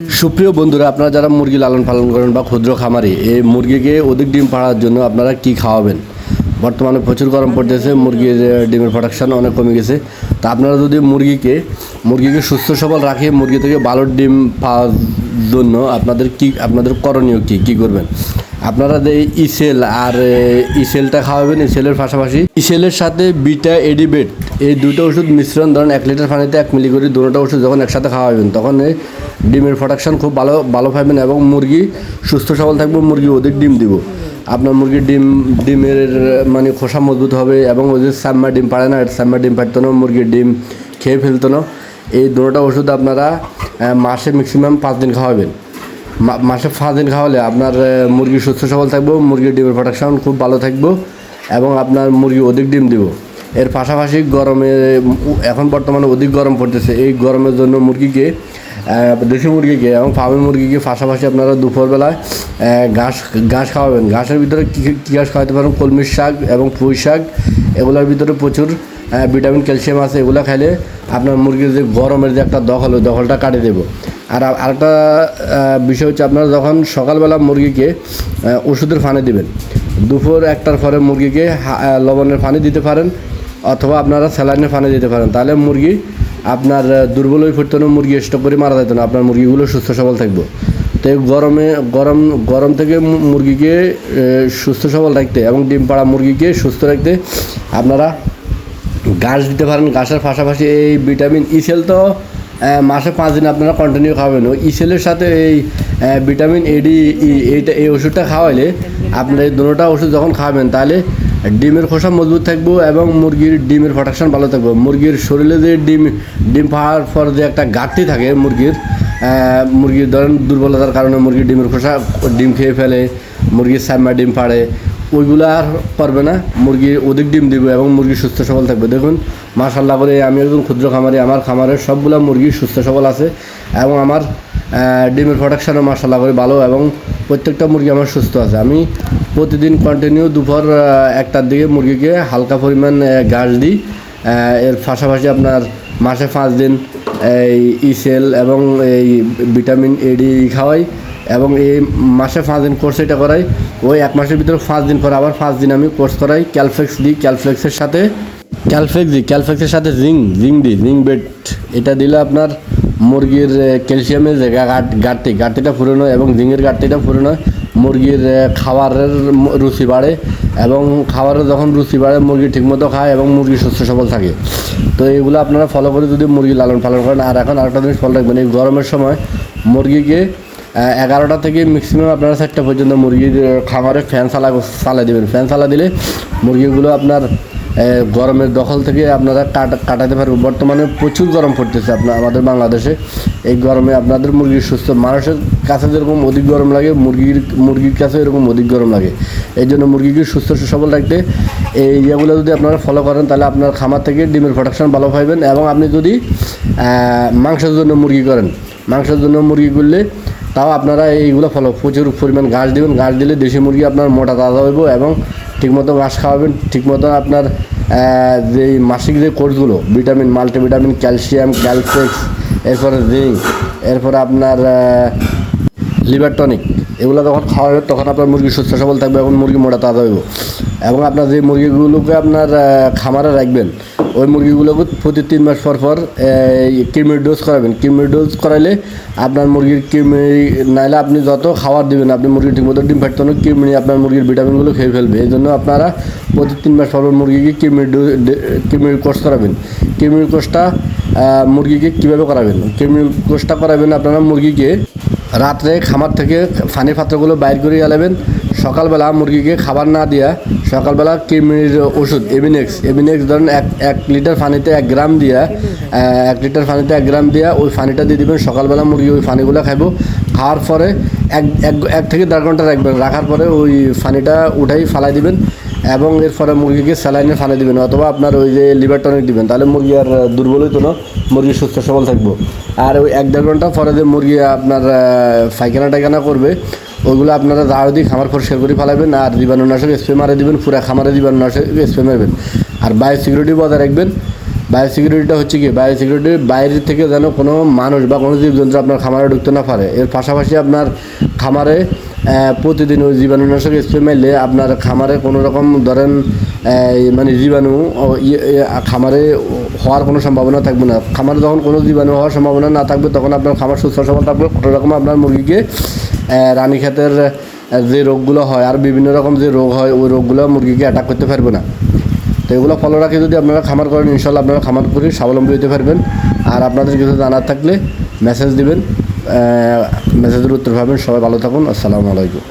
সুপ্রিয় বন্ধুরা, আপনারা যারা মুরগি লালন পালন করেন বা ক্ষুদ্র খামারি, এই মুরগিকে অধিক ডিম পাড়ার জন্য আপনারা কি খাওয়াবেন? বর্তমানে প্রচুর গরম পড়তেছে, মুরগির ডিমের প্রোডাকশন অনেক কমে গেছে। তা আপনারা যদি মুরগিকে মুরগিকে সুস্থ সবল রাখে, মুরগি থেকে ভালো ডিম পাওয়ার জন্য আপনাদের কি, আপনাদের করণীয় কি? কি করবেন? আপনারা যে ইসেল আর ইসেলটা খাওয়াবেন ইসেলের পাশাপাশি ইসেলের সাথে বিটা, এডিবেট, এই দুটো ওষুধ মিশ্রণ, ধরেন এক লিটার পানিতে এক মিলি করে দুটো ওষুধ যখন একসাথে খাওয়াবেন, তখন ডিমের প্রোডাকশন খুব ভালো ভালো পাবেন এবং মুরগি সুস্থ সবল থাকবে, মুরগি অধিক ডিম দিব। আপনার মুরগির ডিম, ডিমের মানে খোসা মজবুত হবে এবং যে সাম্মা ডিম পারে না সাম্মা ডিম পারতো না, মুরগির ডিম খেয়ে ফেলতো না। এই দুটোটা ওষুধ আপনারা মাসে ম্যাক্সিমাম পাঁচ দিন খাওয়াবেন। মাসে পাঁচ দিন খাওয়ালে আপনার মুরগি সুস্থ সবল থাকব, মুরগির ডিমের প্রোডাকশন খুব ভালো থাকব এবং আপনার মুরগি অধিক ডিম দিব। এর পাশাপাশি গরমে, এখন বর্তমানে অধিক গরম পড়তেছে, এই গরমের জন্য মুরগিকে দেশি মুরগিকে এবং ফার্মি মুরগিকে পাশাপাশি আপনারা দুপুরবেলায় ঘাস ঘাস খাওয়াবেন। ঘাসের ভিতরে কী কী ঘাস খাওয়াতে পারেন? কলমির শাক এবং পুঁই শাক। এগুলোর ভিতরে প্রচুর ভিটামিন, ক্যালসিয়াম আছে। এগুলো খাইলে আপনার মুরগির যে গরমের যে একটা দখল, ওই দখলটা কাটিয়ে দেবো। আর আরেকটা বিষয় হচ্ছে আপনারা যখন সকালবেলা মুরগিকে ওষুধের ফানে দিবেন, দুপুর একটার পরে মুরগিকে লবণের পানি দিতে পারেন, অথবা আপনারা স্যালাইনের পানি দিতে পারেন। তাহলে মুরগি আপনার দুর্বল হয়ে পড়তো না, মুরগি স্টক করে মারা যেত না, আপনার মুরগিগুলো সুস্থ সবল থাকবে। তো গরমে, গরম গরম থেকে মুরগিকে সুস্থ সবল রাখতে এবং ডিম পাড়া মুরগিকে সুস্থ রাখতে আপনারা ঘাস দিতে পারেন। ঘাসের পাশাপাশি এই ভিটামিন ইসেল তো মাসে পাঁচ দিন আপনারা কন্টিনিউ খাবেন। ওই ইসেলের সাথে এই ভিটামিন এডি ই- এইটা, এই ওষুধটা খাওয়াইলে আপনার এই দুটোটা ওষুধ যখন খাবেন, তাহলে ডিমের খোসা মজবুত থাকব এবং মুরগির ডিমের প্রোডাকশন ভালো থাকবে। মুরগির শরীরে যে ডিম ডিম পাওয়ার পর যে একটা ঘাটতি থাকে মুরগির মুরগির ধরেন দুর্বলতার কারণে মুরগির ডিমের খোসা ডিম খেয়ে ফেলে, মুরগির সাম্মা ডিম পাড়ে, ওইগুলো আর পারবে না। মুরগি অধিক ডিম দিব এবং মুরগি সুস্থ সবল থাকবে। দেখুন মাশাল্লাহ করে আমি একজন ক্ষুদ্র খামারি, আমার খামারের সবগুলো মুরগি সুস্থ সবল আছে এবং আমার ডিমের প্রোডাকশানও মাশাল্লাহ করে ভালো এবং প্রত্যেকটা মুরগি আমার সুস্থ আছে। আমি প্রতিদিন কন্টিনিউ দুপুর একটার দিকে মুরগিকে হালকা পরিমাণ ঘাস দিই। এর পাশাপাশি আপনার মাসে পাঁচ দিন, এই ইসেল এবং এই ভিটামিন এডি খাওয়াই এবং এই মাসে পাঁচ দিন কোর্স এটা করাই। ওই এক মাসের ভিতরে পাঁচ দিন পরে আবার পাঁচ দিন আমি কোর্স করাই। ক্যালফ্লেক্স দিই ক্যালফ্লেক্সের সাথে ক্যালফ্লেক্স দিই ক্যালফ্লেক্সের সাথে জিং জিং দিই জিং বেড এটা দিলে আপনার মুরগির ক্যালসিয়ামের যে ঘাট- ঘাটতি, ঘাটতিটা পূরণ হয় এবং জিঙের ঘাটতিটা পূরণ হয়। মুরগির খাবারের রুচি বাড়ে এবং খাবারের যখন রুচি বাড়ে, মুরগি ঠিকমতো খায় এবং মুরগি সুস্থ সবল থাকে। তো এগুলো আপনারা ফলো করে যদি মুরগি লালন পালন করেন। আর এখন আরেকটা জিনিস ফলো রাখবেন, এই গরমের সময় মুরগিকে এগারোটা থেকে ম্যাক্সিমাম আপনারা চারটা পর্যন্ত মুরগির খামারে ফ্যান চালা চালা দেবেন। ফ্যান চালা দিলে মুরগিগুলো আপনার গরমের দখল থেকে আপনারা কাটা কাটাতে পারবেন। বর্তমানে প্রচুর গরম পড়তেছে আপনার আমাদের বাংলাদেশে। এই গরমে আপনাদের মুরগির সুস্থ। মানুষের কাছে যেরকম অধিক গরম লাগে, মুরগির মুরগির কাছে এরকম অধিক গরম লাগে। এই জন্য মুরগিকে সুস্থ, সুসবল রাখতে এই ইয়েগুলো যদি আপনারা ফলো করেন, তাহলে আপনার খামার থেকে ডিমের প্রোডাকশন ভালো পাইবেন এবং আপনি যদি মাংসের জন্য মুরগি করেন। মাংসের জন্য মুরগি করলে তাও আপনারা এইগুলো ফলো প্রচুর পরিমাণ গাছ দেবেন। গাছ দিলে দেশি মুরগি আপনার মোটা তাজা হইব এবং ঠিকমতো ঘাস খাওয়াবেন। ঠিকমতো আপনার যে মাসিক যে কোর্সগুলো, ভিটামিন, মাল্টিভিটামিন, ক্যালসিয়াম ক্যালসেক্স এরপরে জিঙ্ক এরপরে আপনার লিভার টনিক এগুলো যখন খাওয়াবে তখন আপনার মুরগি সুস্থ সবল থাকবে এবং মুরগি মোটা তাজা হইব। এবং আপনার যে মুরগিগুলোকে আপনার খামারে রাখবেন, ওই মুরগিগুলোকে প্রতি তিন মাস পর পর কৃমির ডোজ করাবেন। কৃমির ডোজ করাইলে আপনার মুরগির কৃমি, নাইলে আপনি যত খাবার দিবেন, আপনি মুরগি ঠিকমতো ডিম ফাটতে না কৃমি আপনার মুরগির ভিটামিনগুলো খেয়ে ফেলবে। এই জন্য আপনারা প্রতি তিন মাস পর পর মুরগিকে কৃমির ডোজ কৃমির কোর্স করাবেন। কৃমির কোর্সটা মুরগিকে কীভাবে করাবেন? কৃমির কোর্সটা করাবেন আপনারা মুরগিকে রাত্রে খামার থেকে ফানি পাত্রগুলো বাইর করে আলাবেন সকালবেলা মুরগিকে খাবার না দিয়া সকালবেলা কৃমির ওষুধ এবিনেক্স এবিনেক্স ধরেন এক এক লিটার পানিতে এক গ্রাম দিয়া এক লিটার পানিতে এক গ্রাম দিয়া ওই পানিটা দিয়ে দিবেন। সকালবেলা মুরগি ওই পানিগুলো খাইব। খাওয়ার পরে এক এক এক থেকে দেড় ঘণ্টা রাখবেন। রাখার পরে ওই পানিটা উঠাই ফালাই দিবেন। এবং এরপরে মুরগিকে স্যালাইনে ফানে দিবেন, অথবা আপনার ওই যে লিভার টনিক দিবেন, তাহলে মুরগি আর দুর্বল হইতো না, মুরগি সুস্থ সবল থাকব। আর ওই এক দেড় ঘণ্টা পরে যে মুরগি আপনার পায়খানা টাইখানা করবে ওইগুলো আপনারা জাড় দিয়ে খামার পরিষ্কার করে ফেলাবেন, আর জীবাণুনাশক স্প্রে মারে দিবেন, পুরা খামারে জীবাণুনাশক স্প্রে মারবেন। আর বায়ো সিকিউরিটি বজায় রাখবেন। বায়োসিকিউরিটিটা হচ্ছে কি বায়ো বায়োসিকিউরিটি বাইরে থেকে যেন কোনো মানুষ বা কোনো জীবজন্তু আপনার খামারে ঢুকতে না পারে। এর পাশাপাশি আপনার খামারে প্রতিদিন ওই জীবাণুনাশক স্প্রে মারলে আপনার খামারে কোনো রকম ধরেন মানে জীবাণু ইয়ে- খামারে হওয়ার কোনো সম্ভাবনা থাকবে না। খামারে যখন কোনো জীবাণু হওয়ার সম্ভাবনা না থাকবে, তখন আপনার খামার সুস্থ সবল থাকবে। কোনো রকম আপনার মুরগিকে রানীক্ষেতের যে রোগগুলো হয় আর বিভিন্ন রকম যে রোগ হয়, ওই রোগগুলো মুরগিকে অ্যাটাক করতে পারবে না। তো এগুলো ফলো রাখে যদি আপনারা খামার করেন ইনশাল্লাহ আপনারা খামার করে স্বাবলম্বী হতে পারবেন। আর আপনাদের কিছু জানার থাকলে মেসেজ দিবেন। মেসেজের উত্তর পাবেন। সবাই ভালো থাকুন। আসসালামু আলাইকুম।